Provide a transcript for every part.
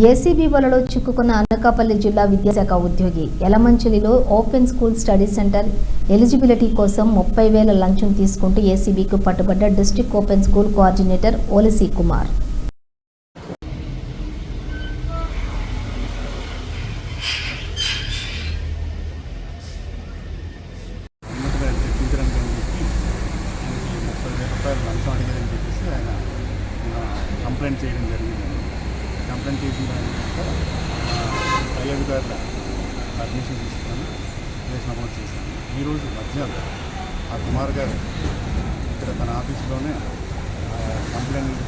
ACB వలలో చిక్కుకున్న అనకాపల్లి జిల్లా విద్యాశాఖ ఉద్యోగి యలమంచిలిలో open school study centre eligibility కోసం ముప్పై వేల లంచం తీసుకుంటూ ఏసీబీకి పట్టుబడ్డ district open school coordinator Olisi Kumar. Complaint చేయడం జరిగింది. కంప్లైంట్ చేసిన తర్వాత పై అధికారుల పర్మిషన్ తీసుకొని కేసు నమోదు చేశాను. ఈరోజు మధ్యాహ్నం ఆ కుమార్ గారు ఇక్కడ తన ఆఫీస్లోనే కంప్లైంట్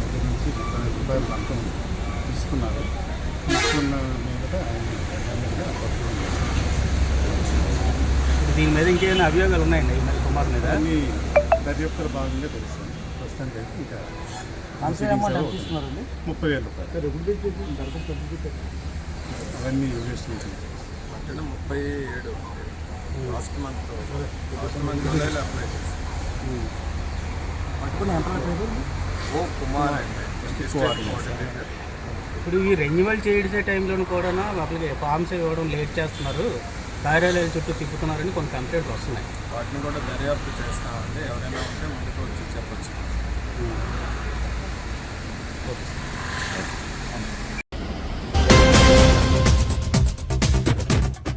దగ్గర నుంచి ముప్పై వేల రూపాయలు లంచం తీసుకున్నారు. తీసుకున్న మీద. దీని మీద ఇంకేమైనా అభియోగాలు ఉన్నాయండి? కుమార్ మీద? అన్ని దర్యాప్తుల భాగంగా తెలుస్తుంది ప్రస్తుతానికి అయితే ఇంకా ముప్పై వేల. రూపాయలు అవన్నీ ఇన్వెస్టిగేషన్ అంటే ముప్పై ఏడు. Last month. లాస్ట్ మంత్ జూలైలో అప్లై చేశాను ఓ కుమార్ అండి. ఇప్పుడు ఈ రెన్యువల్ చేసే టైంలో కూడా వాళ్ళకి ఫామ్స్ ఇవ్వడం లేట్ చేస్తున్నారు. కార్యాలయాల చుట్టూ తిప్పుతున్నారని కొన్ని కంప్లైంట్లు వస్తున్నాయి. వాటిని కూడా దర్యాప్తు చేస్తామండి. ఎవరైనా ఉంటే ముందుకు వచ్చి చెప్పచ్చు.